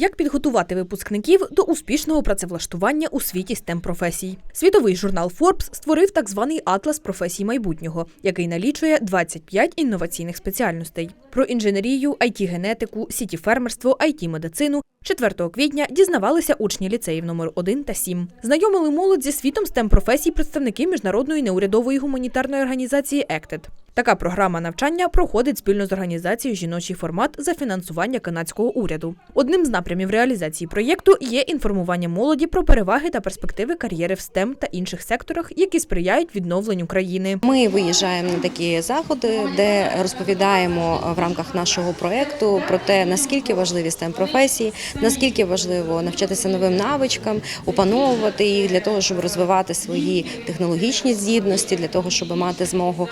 Як підготувати випускників до успішного працевлаштування у світі STEM професій? Світовий журнал Forbes створив так званий атлас професій майбутнього, який налічує 25 інноваційних спеціальностей. Про інженерію, it генетику сіті фермерство, it медицину 4 квітня дізнавалися учні ліцеїв номер 1 та 7. Знайомили молодь зі світом STEM професій представники міжнародної неурядової гуманітарної організації «ЕКТЕД». Така програма навчання проходить спільно з організацією Жіночий формат за фінансування канадського уряду. Одним з напрямів реалізації проєкту є інформування молоді про переваги та перспективи кар'єри в STEM та інших секторах, які сприяють відновленню країни. Ми виїжджаємо на такі заходи, де розповідаємо в рамках нашого проекту про те, наскільки важливі stem професії, наскільки важливо навчатися новим навичкам, опановувати їх для того, щоб розвивати свої технологічні здібності, для того, щоб мати змогу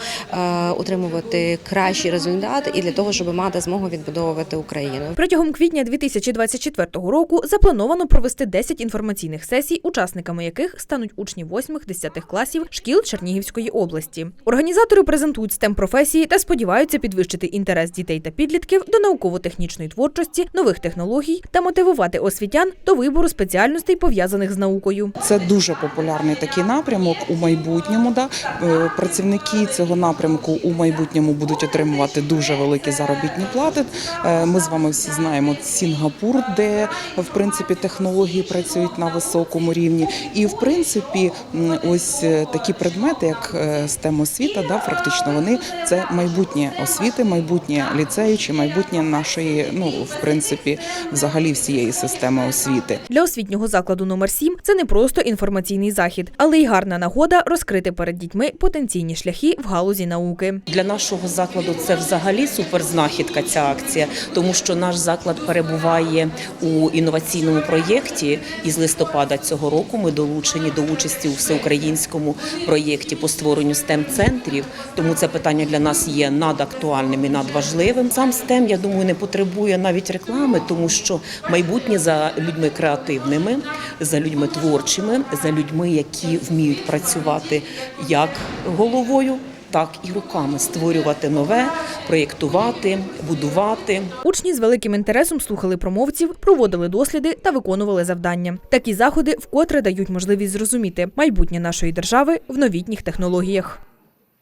е, утримувати кращий результат, і для того, щоб мати змогу відбудовувати Україну. Протягом квітня 2024 року заплановано провести 10 інформаційних сесій, учасниками яких стануть учні 8-10 класів шкіл Чернігівської області. Організатори презентують STEM професії та сподіваються підвищити інтерес дітей та підлітків до науково-технічної творчості, нових технологій та мотивувати освітян до вибору спеціальностей пов'язаних з наукою. Це дуже популярний такий напрямок у майбутньому. Да? Е, Працівники цього напрямку у майбутньому будуть отримувати дуже великі заробітні плати. Е, Ми з вами всі знаємо Сінгапур, де в принципі технології працюють на високому рівні. І в принципі, ось е, такі предмети, як е, STEM освіта, да, практично вони це майбутнє освіти, майбутнє ліцею чи майбутнє нашої, ну в принципі, взагалі всієї системи освіти. Для освітнього закладу номер 7 це не просто інформаційний захід, але й гарна нагода розкрити перед дітьми потенційні шляхи в галузі науки. Для нашого закладу це взагалі суперзнахідка ця акція, тому що наш заклад перебуває у інноваційному проєкті. І з листопада цього року ми долучені до участі у всеукраїнському проєкті по створенню stem центрів Тому це питання для нас є надактуальним і надважливим. Сам STEM, я думаю, не потребує навіть реклами, тому що майбутнє за людьми креативними, за людьми творчими, за людьми, які вміють працювати як головою. Так і руками створювати нове, проєктувати, будувати. Учні з великим інтересом слухали промовців, проводили досліди та виконували завдання. Такі заходи вкотре дають можливість зрозуміти майбутнє нашої держави в новітніх технологіях.